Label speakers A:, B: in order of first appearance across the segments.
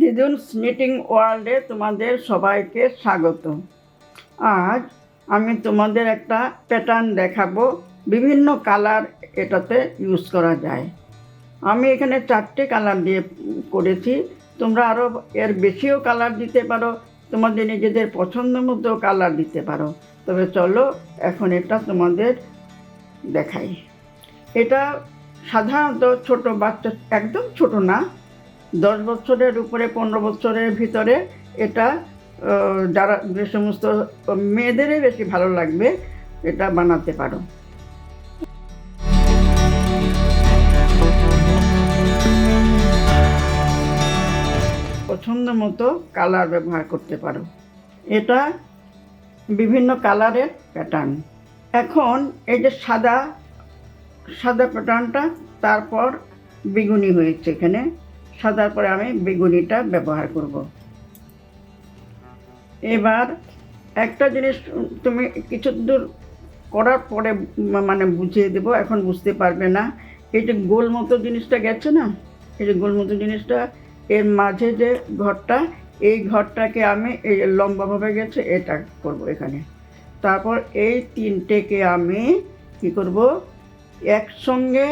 A: দিদুনস knitting ওয়ার্ল্ডে তোমাদের সবাইকে স্বাগত। আজ আমি তোমাদের একটা প্যাটার্ন দেখাবো, বিভিন্ন কালার এটাতে ইউজ করা যায়। আমি এখানে চারটে কালার দিয়ে করেছি, তোমরা আরও এর বেশিও কালার দিতে পারো, তোমাদের নিজেদের পছন্দ মতো কালার দিতে পারো। তবে চলো এখন এটা তোমাদের দেখাই। এটা সাধারণত ছোট বাচ্চা, একদম ছোট না দশ বছরের উপরে, পনেরো বছরের ভিতরে এটা যারা যে সমস্ত মেয়েদেরই বেশি ভালো লাগবে এটা বানাতে পারো। পছন্দ মতো কালার ব্যবহার করতে পারো। এটা বিভিন্ন কালারের প্যাটার্ন এখন এই যে সাদা সাদা প্যাটার্নটা তারপর বেগুনি হয়েছে এখানে। সাদার পরে আমি বেগুনিটা ব্যবহার করব। এবার একটা জিনিস তুমি কিছু দূর করার পরে মানে বুঝিয়ে দেব, এখন বুঝতে পারবে না। এই যে গোল মতো জিনিসটা গেছে না, এই যে গোল মতো জিনিসটা, এর মাঝে যে ঘরটা, এই ঘরটাকে আমি এই লম্বাভাবে গেছে, এটা করব এখানে। তারপর এই তিনটেকে আমি কি করব, একসঙ্গে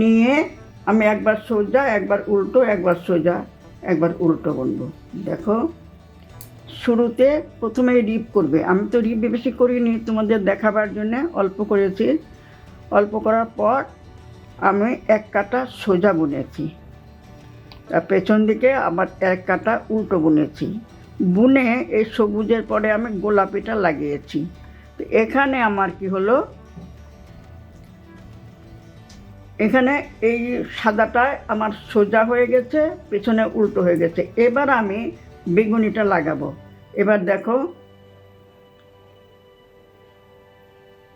A: নিয়ে আমি একবার সোজা, একবার উল্টো, একবার সোজা, একবার উল্টো বুনবো দেখো, শুরুতে প্রথমে রিপ করবে। আমি তো রিপ বেশি করিনি তোমাদের দেখাবার জন্য, অল্প করেছি। অল্প করার পর আমি এক কাটা সোজা বুনেছি। পেছন দিকে আবার এক কাটা উল্টো বুনেছি। বুনে এই সবুজের পরে আমি গোলাপিটা লাগিয়েছি। তো এখানে আমার কি হলো? এখানে এই সাদাটায় আমার সোজা হয়ে গেছে, পেছনে উল্টো হয়ে গেছে। এবার আমি বেগুনিটা লাগাবো। এবার দেখো,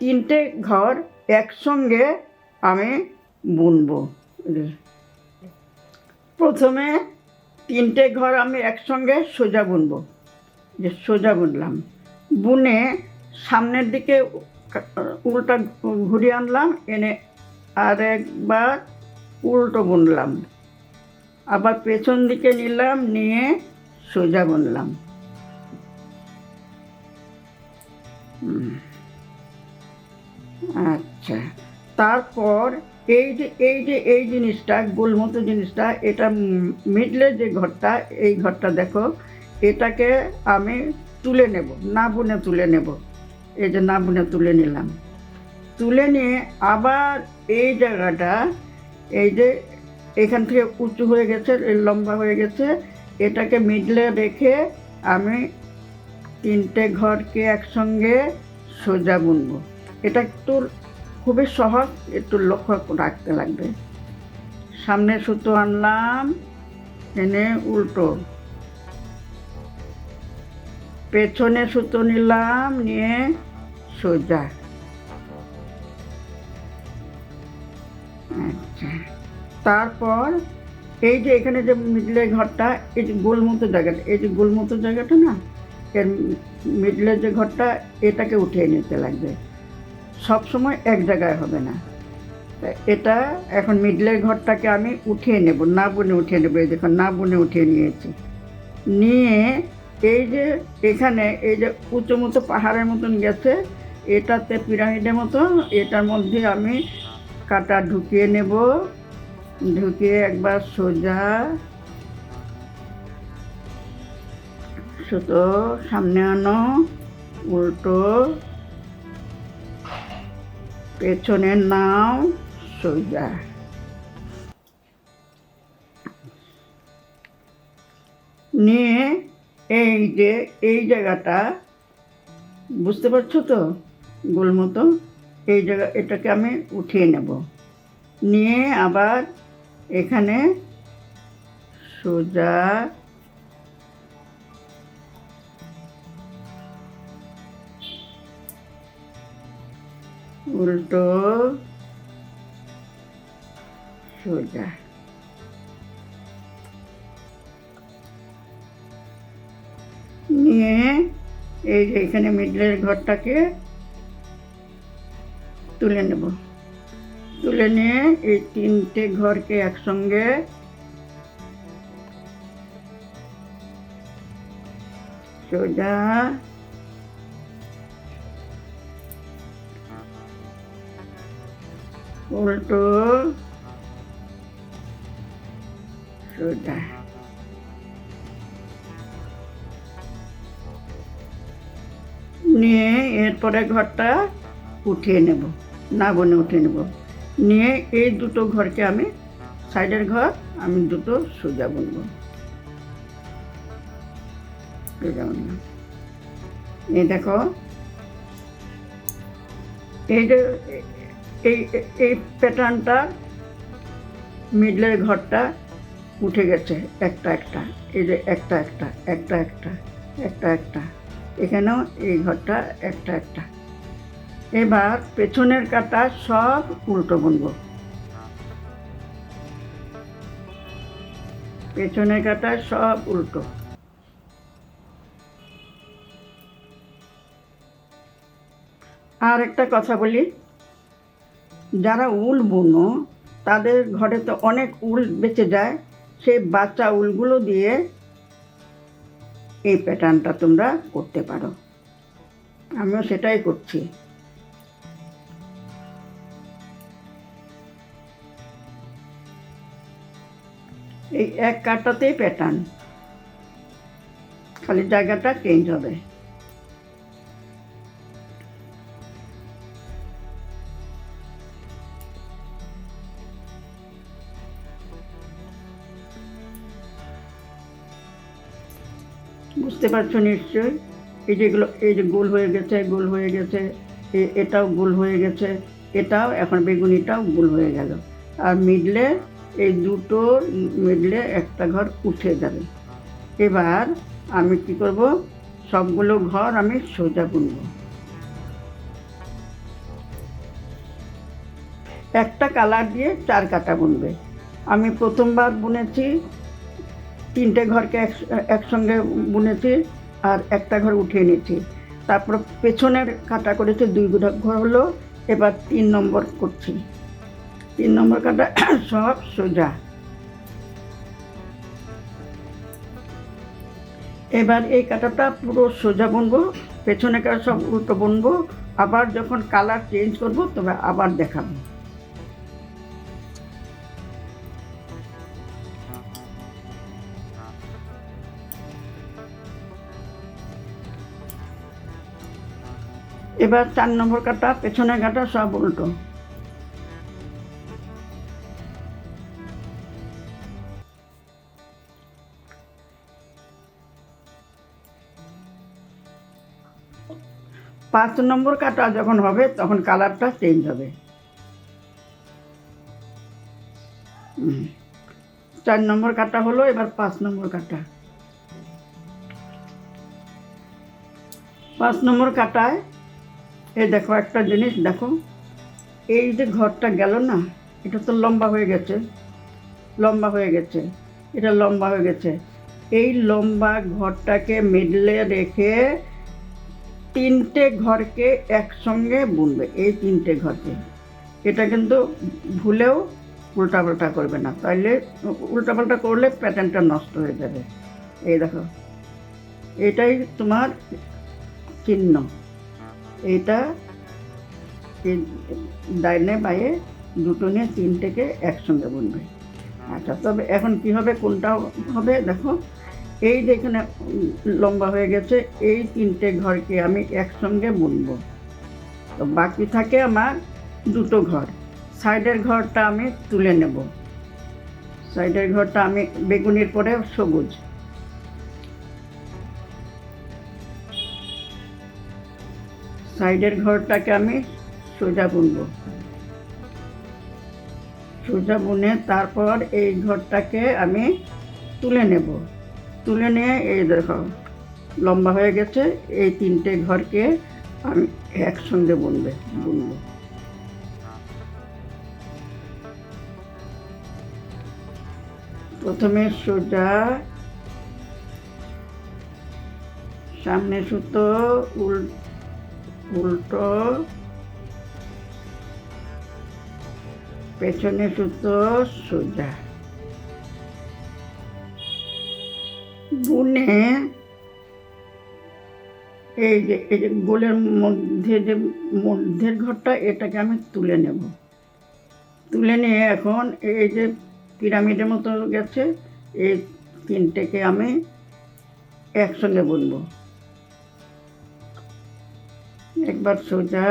A: তিনটে ঘর একসঙ্গে আমি বুনবো। প্রথমে তিনটে ঘর আমি একসঙ্গে সোজা বুনবো। যে সোজা বুনলাম। বুনে সামনের দিকে উল্টা ঘুরিয়ে আনলাম, এনে আর একবার উল্টো বুনলাম। আবার পেছন দিকে নিলাম, নিয়ে সোজা বুনলাম। আচ্ছা। তারপর এই যে এই যে, এই জিনিসটা, গোলমতো জিনিসটা, এটা মিডলে যে ঘরটা, এই ঘরটা দেখো, এটাকে আমি তুলে নেব, না বুনে তুলে নেব। এই যে না বুনে তুলে নিলাম। তুলে নিয়ে আবার এই জায়গাটা, এই যে এখান থেকে উঁচু হয়ে গেছে লম্বা হয়ে গেছে, এটাকে মিডলে রেখে আমি তিনটে ঘরকে একসঙ্গে সোজা বুনবো। এটা একটু খুবই সহজ, একটু লক্ষ্য রাখতে লাগবে। সামনে সুতো আনলাম, এনে উল্টো। পেছনে সুতো নিলাম, নিয়ে সোজা। আচ্ছা। তারপর এই যে এখানে যে মিডলে ঘরটা, এই যে গোলমতো জায়গাটা, এই যে গোলমতো জায়গাটা না, এর মিডলের যে ঘরটা, এটাকে উঠিয়ে নিতে লাগবে। সব সময় এক জায়গায় হবে না। এটা এখন মিডলের ঘরটাকে আমি উঠিয়ে নেব, না বুনে উঠিয়ে নেব, এই দেখুন, না বুনে উঠিয়ে নিয়েছি। নিয়ে এই যে এখানে, এই যে উঁচু মতো পাহাড়ের মতন গেছে, এটাতে পিরামিডের মতো, এটার মধ্যে আমি কাটা ঢুকিয়ে নেব। ঢুকিয়ে একবার সোজা সুতো সামনে আনো, উল্টো পেছনে নাও, সোজা। নিয়ে এই যে এই জায়গাটা, বুঝতে পারছ তো? গোল মতো? এই জায়গা এটাকে আমি উঠিয়ে নেব। নিয়ে আবার এখানে সোজা উল্টো সোজা। নিয়ে এই যে এখানে মিডলের ঘরটাকে তুলে নেব। তুলে নিয়ে এই তিনটে ঘরকে একসঙ্গে সোজা উল্টো সোজা। নিয়ে এরপরে ঘরটা উঠিয়ে নেব। না বনে উঠিয়ে নেব। নিয়ে এই দুটো ঘরকে আমি সাইডের ঘর, আমি দুটো সোজা বুনবো। এই দেখো, এই যে, এই এই প্যাটার্নটা মিডলের ঘরটা উঠে গেছে, একটা একটা। এই যে একটা একটা একটা একটা একটা একটা। এখানেও এই ঘরটা একটা একটা। এবার পেছনের কাটা সব উল্টো বুনবো। পেছনের কাটা সব উল্টো। আর একটা কথা বলি, যারা উল বুনো, তাদের ঘরে তো অনেক উল বেঁচে যায়, সেই বাচ্চা উলগুলো দিয়ে এই প্যাটার্নটা তোমরা করতে পারো। আমিও সেটাই করছি। এই এক কাটাতেই প্যাটার্ন খালি জায়গাটা চেঞ্জ হবে। বুঝতে পারছ নিশ্চয়ই? এই যেগুলো এই যে গোল হয়ে গেছে, গোল হয়ে গেছে এটাও গোল হয়ে গেছে, এটাও, এখন বেগুনিটাও গোল হয়ে গেল। আর মিডলে এই দুটো মিডলে একটা ঘর উঠে যাবে। এবার আমি কি করব? সবগুলো ঘর আমি সোজা বুনবো। একটা কালার দিয়ে চার কাটা বুনবে। আমি প্রথমবার বুনেছি, তিনটে ঘরকে এক- একসঙ্গে বুনেছি আর একটা ঘর উঠিয়ে নিয়েছি। তারপর পেছনের কাটা করেছি, দুই ঘর হলো, এবার তিন নম্বর করছি। তিন নম্বর কাটা, সব সোজা। এবার এই কাটাটা পুরো সোজা বুনবো, পেছনে কাটা সব উল্টো বুনবো, আবার যখন কালার চেঞ্জ করব, তবে আবার দেখাবো। এবার চার নম্বর কাটা পেছনে কাটা সব উল্টো। পাঁচ নম্বর কাটা যখন হবে, তখন কালারটা চেঞ্জ হবে। চার নম্বর কাটা হলো, এবার পাঁচ নম্বর কাটা। পাঁচ নম্বর কাটায়, এই দেখো একটা জিনিস, দেখো। এই যে ঘরটা গেল না, এটা তো লম্বা হয়ে গেছে, লম্বা হয়ে গেছে, এটা লম্বা হয়ে গেছে। এই লম্বা ঘরটাকে মিডলে রেখে তিনটে ঘরকে একসঙ্গে বুনবে, এই তিনটে ঘরকে। এটা কিন্তু ভুলেও উল্টাপাল্টা করবে না। তাইলে উল্টাপাল্টা করলে প্যাটার্নটা নষ্ট হয়ে যাবে। এই দেখো, এটাই তোমার চিহ্ন। এটা ডাইনে বাইয়ে দুটো নিয়ে তিনটেকে একসঙ্গে বুনবে। আচ্ছা তবে এখন কি হবে, কোনটা হবে, দেখো। এই যে এখানে লম্বা হয়ে গেছে, এই তিনটে ঘরকে আমি একসঙ্গে বুনবো। তো বাকি থাকে আমার দুটো ঘর। সাইডের ঘরটা আমি তুলে নেব। সাইডের ঘরটা আমি বেগুনির পরে সবুজ। সাইডের ঘরটাকে আমি সোজা বুনবো। সোজা বুনে তারপর এই ঘরটাকে আমি তুলে নেব। তুলে নিয়ে এই দেখো, লম্বা হয়ে গেছে, এই তিনটে ঘরকে আমি একসঙ্গে বুনবে, বুনবো। প্রথমে সোজা সামনে সুতো, উল, উল্টো, পেছনে সুতো, সোজা। বুনে এই যে এই যে গোলের মধ্যে যে মধ্যের ঘরটা, এটাকে আমি তুলে নেব। তুলে নিয়ে এখন এই যে পিরামিডের মতো গেছে, এই তিনটেকে আমি একসঙ্গে বুনবো। একবার সোজা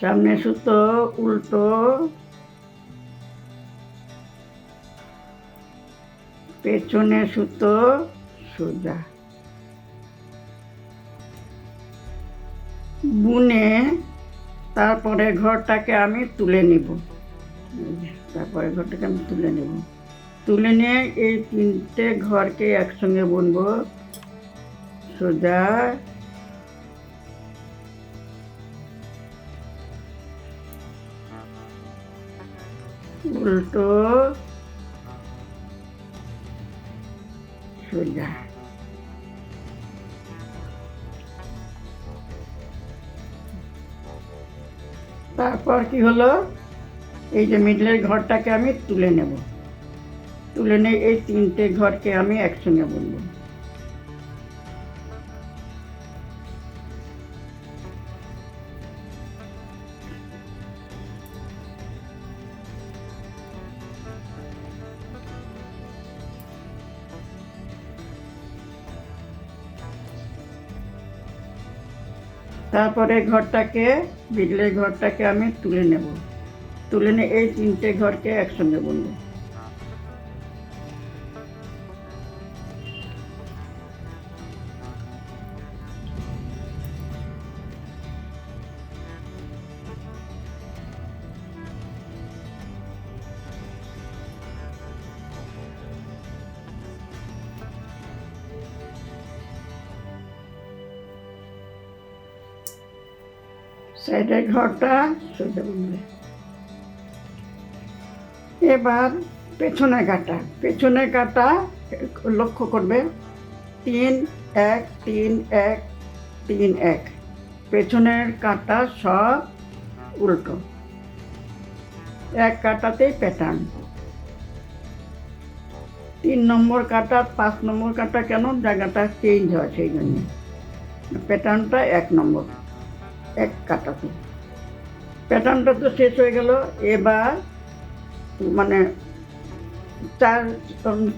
A: সামনে সুতো উল্টো পেছনে সুতো সোজা। বুনে তারপরে ঘরটাকে আমি তুলে নিব। তারপরে ঘরটাকে আমি তুলে নেব। তুলে নিয়ে এই তিনটে ঘরকে একসঙ্গে বুনবো। সোজা। উল্টো। সোজা তারপর কি হলো? এই যে মিডলের ঘরটাকে আমি তুলে নেব। তুলে নিয়ে এই তিনটে ঘরকে আমি একসঙ্গে বলব তারপরে ঘরটাকে বিড়লের ঘরটাকে আমি তুলে নেব। তুলে নিয়ে এই তিনটে ঘরকে একসঙ্গে বলব। সাইডের ঘরটা সোজা বলবে এবার পেছনে কাটা। পেছনে কাটা, লক্ষ্য করবে। তিন এক তিন এক তিন এক। পেছনের কাটা সব উল্টো। এক কাটাতেই প্যাটার্ন তিন নম্বর কাটা, পাঁচ নম্বর কাটা কেন? জায়গাটা চেঞ্জ হয় সেই জন্য। প্যাটার্নটা এক নম্বর। এক কাটাতে প্যাটার্নটা তো শেষ হয়ে গেল। এবার মানে চার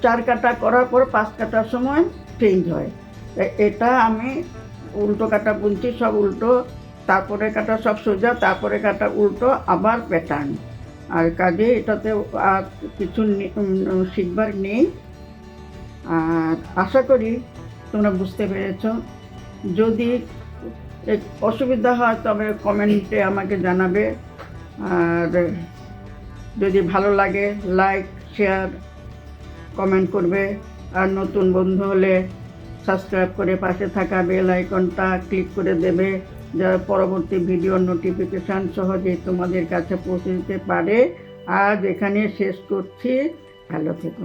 A: চার কাটা করার পর পাঁচ কাটার সময় চেঞ্জ হয়। এটা আমি উল্টো কাটা বুনছি, সব উল্টো, তারপরে কাটা সব সোজা, তারপরে কাটা উল্টো, আবার প্যাটার্ন আর কাজে এটাতে আর কিছু শিখবার নেই। আর আশা করি তোমরা বুঝতে পেরেছ। যদি অসুবিধা হয়, তবে কমেন্টে আমাকে জানাবে। আর যদি ভালো লাগে, লাইক, শেয়ার, কমেন্ট করবে। আর নতুন বন্ধু হলে সাবস্ক্রাইব করে পাশে থাকা বেল আইকনটা ক্লিক করে দেবে যারা পরবর্তী ভিডিও নোটিফিকেশান সহজেই তোমাদের কাছে পৌঁছে দিতে পারে। আজ এখানে শেষ করছি। ভালো থেকো।